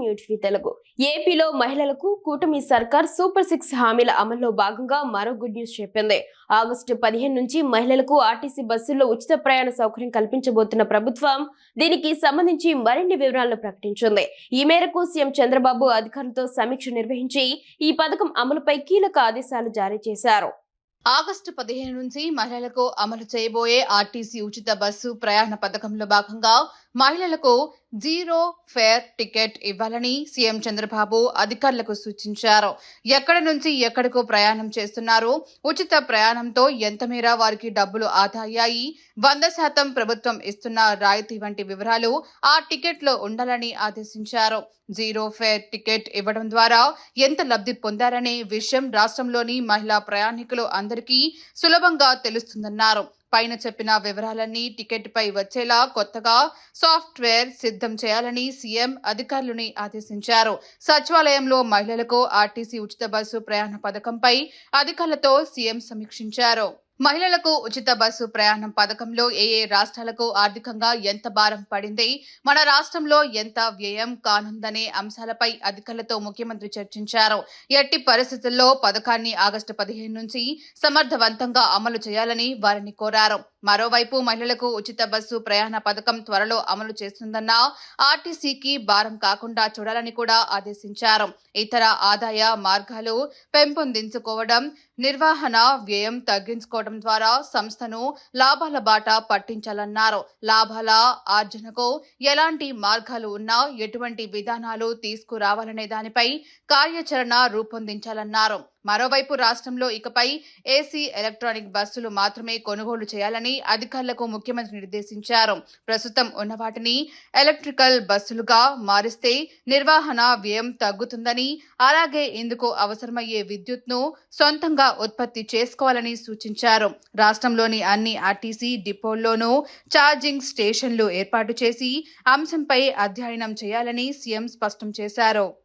News Telugu ఏపీలో మహిళలకు కూటమి సర్కార్ సూపర్ సిక్స్ హామీల అమల్లో భాగంగా మరో గుడ్ న్యూస్ చెప్పింది. ఆగస్టు పదిహేను నుంచి మహిళలకు ఆర్టీసీ బస్సుల్లో ఉచిత ప్రయాణ సౌకర్యం కల్పించబోతున్న ప్రభుత్వం దీనికి సంబంధించి మరిన్ని వివరాలను ప్రకటించింది. ఈ మేరకు సీఎం చంద్రబాబు అధికారులతో సమీక్ష నిర్వహించి ఈ పథకం అమలుపై కీలక ఆదేశాలు జారీ చేశారు. ఆగస్టు పదిహేను నుంచి మహిళలకు అమలు చేయబోయే ఆర్టీసీ ఉచిత బస్సు ప్రయాణ పథకంలో భాగంగా మహిళలకు జీరో ఫేర్ టికెట్ ఇవ్వాలని సీఎం చంద్రబాబు అధికారులకు సూచించారు. ఎక్కడ నుంచి ఎక్కడకు ప్రయాణం చేస్తున్నారు. ఉచిత ప్రయాణంతో ఎంత మేర వారికి డబ్బులు ఆదా అయ్యాయి వంద శాతం ప్రభుత్వం ఇస్తున్న రాయితీ వంటి వివరాలు ఆ టికెట్లో ఉండాలని ఆదేశించారు. జీరో ఫేర్ టికెట్ ఇవ్వడం ద్వారా ఎంత లబ్ధి పొందారనే విషయం రాష్ట్రంలోని మహిళా ప్రయాణికులు అందరికీ సులభంగా తెలుస్తుందన్నారు. పైన చెప్పిన వివరాలన్నీ టికెట్ పై వచ్చేలా కొత్తగా సాఫ్ట్వేర్ సిద్ధం చేయాలని సీఎం అధికారులని ఆదేశించారు. సచివాలయంలో మహిళలకు ఆర్టీసీ ఉచిత బస్సు ప్రయాణ పథకంపై అధికారులతో సీఎం సమీక్షించారు. మహిళలకు ఉచిత బస్సు ప్రయాణం పథకంలో ఏ ఏ రాష్ట్రాలకు ఆర్థికంగా ఎంత భారం పడింది మన రాష్ట్రంలో ఎంత వ్యయం కానుందనే అంశాలపై అధికారులతో ముఖ్యమంత్రి చర్చించారు. ఎట్టి పరిస్థితుల్లో పథకాన్ని ఆగస్టు పదిహేను నుంచి సమర్థవంతంగా అమలు చేయాలని వారిని కోరారు. మరోవైపు మహిళలకు ఉచిత బస్సు ప్రయాణ పథకం త్వరలో అమలు చేస్తుందన్న ఆర్టీసీకి భారం కాకుండా చూడాలని కూడా ఆదేశించారు. ఇతర ఆదాయ మార్గాలు పెంపొందించుకోవడం నిర్వహణ వ్యయం తగ్గించుకోవడం ద్వారా సంస్థను లాభాల బాట పట్టించాలన్నారు. లాభాల ఆర్జనకు ఎలాంటి మార్గాలు ఉన్నా ఎటువంటి విధానాలు తీసుకురావాలనే దానిపై కార్యాచరణ రూపొందించాలన్నారు. మరోవైపు రాష్ట్రంలో ఇకపై ఏసీ ఎలక్ట్రానిక్ బస్సులు మాత్రమే కొనుగోలు చేయాలని అధికారులకు ముఖ్యమంత్రి నిర్దేశించారు. ప్రస్తుతం ఉన్న వాటిని ఎలక్ట్రికల్ బస్సులుగా మారిస్తే నిర్వహణ వ్యయం తగ్గుతుందని అలాగే ఇందుకు అవసరమయ్యే విద్యుత్ను సొంతంగా ఉత్పత్తి చేసుకోవాలని సూచించారు. రాష్ట్రంలోని అన్ని ఆర్టీసీ డిపోల్లోనూ ఛార్జింగ్ స్టేషన్లు ఏర్పాటు చేసి అంశంపై అధ్యయనం చేయాలని సీఎం స్పష్టం చేశారు.